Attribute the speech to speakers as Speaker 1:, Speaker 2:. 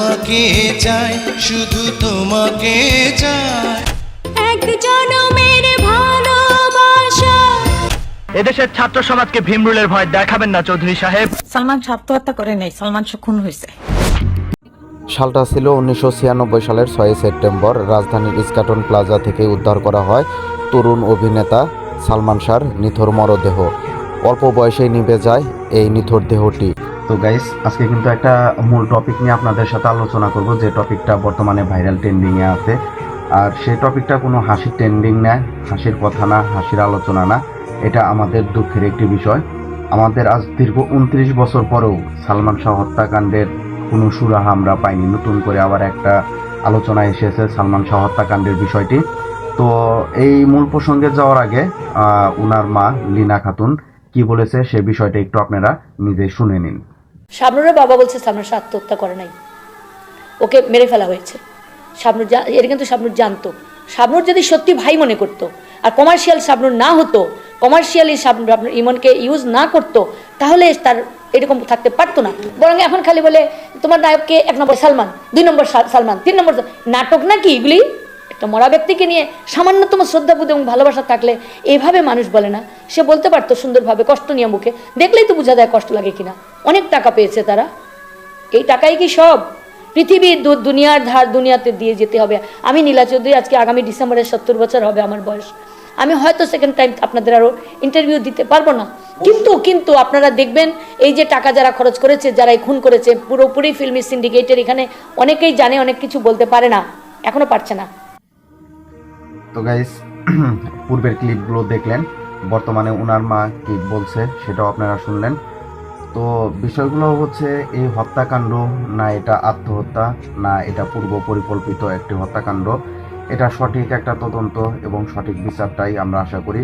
Speaker 1: তোমাকে চাই শুধু তোমাকে চাই।
Speaker 2: এক জনমের ভালোবাসা।
Speaker 3: এদেশের ছাত্র সমাজকে ভীমরুলের ভয় দেখাবেন না চৌধুরী সাহেব।
Speaker 4: সালমান আত্মহত্যা করে নেই সালমান খুন হয়েছে
Speaker 5: সালটা ছিল উনিশশো ছিয়ানব্বই সালের ছয়ই সেপ্টেম্বর রাজধানীর ইস্কাটন প্লাজা থেকে উদ্ধার করা হয় তরুণ অভিনেতা সালমান শাহর নিথর মরদেহ। অল্প বয়সেই নিভে যায় এই নিথর দেহটি। তো গাইস আজকে কিন্তু একটা মূল টপিক নিয়ে আপনাদের সাথে আলোচনা করব। যে টপিকটা বর্তমানে ভাইরাল ট্রেন্ডিংয়ে আছে। আর সেই টপিকটা কোনো হাসির ট্রেন্ডিং না, হাসির কথা না, হাসির আলোচনা না। এটা আমাদের দুঃখের একটি বিষয়। আমাদের আজ দীর্ঘ উনত্রিশ বছর পরেও সালমান শাহ হত্যাকাণ্ডের কোনো সুরাহা আমরা পাইনি। নতুন করে আবার একটা আলোচনা এসেছে সালমান শাহ হত্যাকাণ্ডের বিষয়টি। তো এই মূল প্রসঙ্গে যাওয়ার আগে উনার মা লিনা খাতুন কি বলেছে সে বিষয়টা একটু আপনারা নিজে শুনে নিন।
Speaker 6: শাবনুরের বাবা বলছে শাবনুর আত্মহত্যা করে নাই। ওকে মেরে ফেলা হয়েছে। শাবনুর এটা কিন্তু শাবনুর জানতো। শাবনুর যদি সত্যি ভাই মনে করতো, আর কমার্শিয়াল শাবনুর না হতো কমার্শিয়ালি শাবনুর ইমনকে ইউজ না করতো, তাহলে তার এরকম থাকতে পারতো না। বরং এখন খালি বলে, তোমার নায়ককে এক নম্বর সালমান, দুই নম্বর সালমান, তিন নম্বর নাটক নাকি এগুলি? একটা মরা ব্যক্তিকে নিয়ে সামান্যতম শ্রদ্ধাবোধ এবং ভালোবাসা থাকলে এইভাবে মানুষ বলে না। সে বলতে পারতো সুন্দরভাবে কষ্ট নিয়ে মুখে। দেখলেই তো বোঝা যায় কষ্ট লাগে কিনা। অনেক টাকা পেয়েছে তারা। এই টাকাই কি সব? পৃথিবীর দুনিয়ার ধার দুনিয়াতে দিয়ে যেতে হবে। আমি নীলা চৌধুরী আজকে আগামী ডিসেম্বরের সত্তর বছর হবে আমার বয়স। আমি হয়তো সেকেন্ড টাইম আপনাদের আরও ইন্টারভিউ দিতে পারব না। কিন্তু কিন্তু আপনারা দেখবেন এই যে টাকা যারা খরচ করেছে যারা এই খুন করেছে পুরোপুরি ফিল্মি সিন্ডিকেটের এখানে অনেকেই জানে অনেক কিছু বলতে পারে না। এখনও পারছে না।
Speaker 5: তো গাইস পূর্বের ক্লিপগুলো দেখলেন, বর্তমানে ওনার মা কি বলছে সেটাও আপনারা শুনলেন। তো বিষয়গুলো হচ্ছে, এই হত্যাকাণ্ড, না এটা আত্মহত্যা, না এটা পূর্ব পরিকল্পিত একটি হত্যাকাণ্ড, এটা সঠিক একটা তদন্ত এবং সঠিক বিচারটাই আমরা আশা করি।